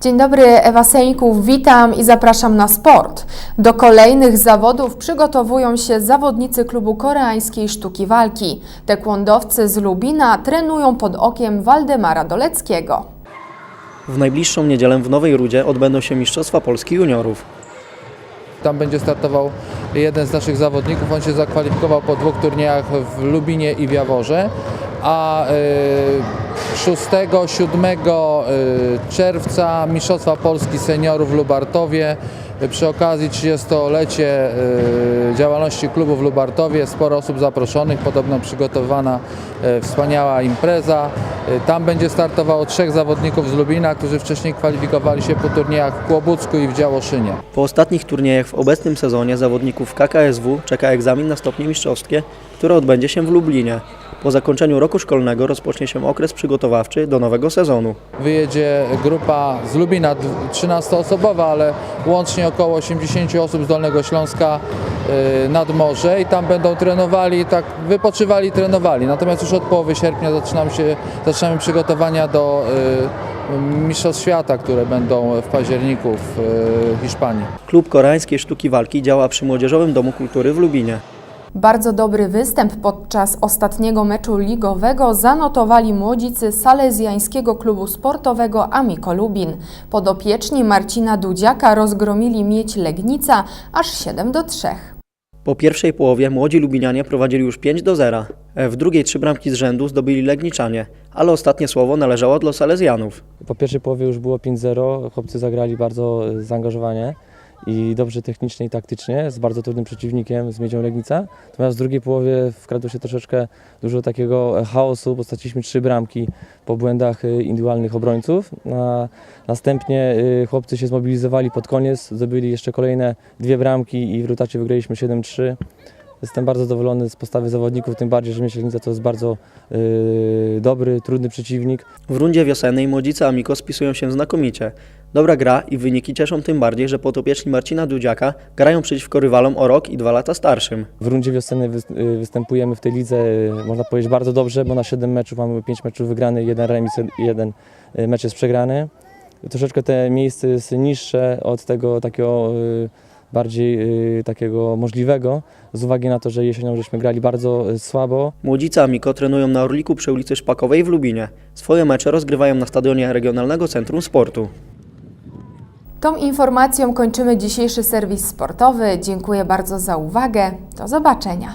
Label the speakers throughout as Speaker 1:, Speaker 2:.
Speaker 1: Dzień dobry, Ewa Seńków, witam i zapraszam na sport. Do kolejnych zawodów przygotowują się zawodnicy klubu koreańskiej sztuki walki. Tekłondowcy z Lubina trenują pod okiem Waldemara Doleckiego.
Speaker 2: W najbliższą niedzielę w Nowej Rudzie odbędą się Mistrzostwa Polski Juniorów.
Speaker 3: Tam będzie startował jeden z naszych zawodników. On się zakwalifikował po dwóch turniejach w Lubinie i w Jaworze. A y, 6, 7 y, czerwca Mistrzostwa Polski Seniorów w Lubartowie. Y, Przy okazji 30-lecie y, działalności klubu w Lubartowie sporo osób zaproszonych, podobno przygotowana y, wspaniała impreza. Tam będzie startowało trzech zawodników z Lubina, którzy wcześniej kwalifikowali się po turniejach w Kłobucku i w Działoszynie.
Speaker 2: Po ostatnich turniejach w obecnym sezonie zawodników KKSW czeka egzamin na stopnie mistrzowskie, który odbędzie się w Lublinie. Po zakończeniu roku szkolnego rozpocznie się okres przygotowawczy do nowego sezonu.
Speaker 3: Wyjedzie grupa z Lubina, d- 13-osobowa, ale łącznie około 80 osób z Dolnego Śląska y, nad morze i tam będą trenowali, tak wypoczywali trenowali. Natomiast już od połowy sierpnia zaczynamy, się, zaczynamy przygotowania do y, Mistrzostw Świata, które będą w październiku w y, Hiszpanii.
Speaker 2: Klub Koreańskiej Sztuki Walki działa przy Młodzieżowym Domu Kultury w Lubinie.
Speaker 1: Bardzo dobry występ podczas ostatniego meczu ligowego zanotowali młodzicy salezjańskiego klubu sportowego Amiko Lubin. Podopieczni Marcina Dudziaka rozgromili mieć Legnica aż 7 do 3.
Speaker 2: Po pierwszej połowie młodzi Lubinianie prowadzili już 5 do 0. W drugiej trzy bramki z rzędu zdobyli Legniczanie, ale ostatnie słowo należało do Salezjanów.
Speaker 4: Po pierwszej połowie już było 5-0. Chłopcy zagrali bardzo e, zaangażowanie i dobrze technicznie i taktycznie z bardzo trudnym przeciwnikiem, z Miedzią Legnica. Natomiast w drugiej połowie wkradło się troszeczkę dużo takiego e, chaosu, bo straciliśmy trzy bramki po błędach e, indywidualnych obrońców. A następnie e, chłopcy się zmobilizowali pod koniec, zdobyli jeszcze kolejne dwie bramki i w rutacie wygraliśmy 7-3. Jestem bardzo zadowolony z postawy zawodników, tym bardziej, że Miedź Legnica to jest bardzo e, dobry, trudny przeciwnik.
Speaker 2: W rundzie wiosennej młodzicy Amiko spisują się znakomicie. Dobra gra i wyniki cieszą tym bardziej, że podopieczni Marcina Dudziaka grają przeciwko rywalom o rok i dwa lata starszym.
Speaker 4: W rundzie wiosennej y, występujemy w tej lidze, y, można powiedzieć, bardzo dobrze, bo na 7 meczów mamy 5 meczów wygranych, jeden remis, i jeden y, mecz jest przegrany. Troszeczkę te miejsce jest niższe od tego takiego bardziej y, takiego możliwego, z uwagi na to, że jesienią żeśmy grali bardzo y, słabo.
Speaker 2: Młodzicy Amiko trenują na Orliku przy ulicy Szpakowej w Lubinie. Swoje mecze rozgrywają na stadionie Regionalnego Centrum Sportu.
Speaker 1: Tą informacją kończymy dzisiejszy serwis sportowy. Dziękuję bardzo za uwagę. Do zobaczenia.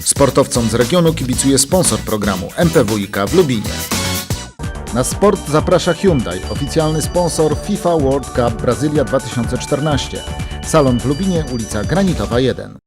Speaker 5: Sportowcom z regionu kibicuje sponsor programu MPWiK w Lubinie. Na sport zaprasza Hyundai, oficjalny sponsor FIFA World Cup Brazylia 2014. Salon w Lubinie, ulica Granitowa 1.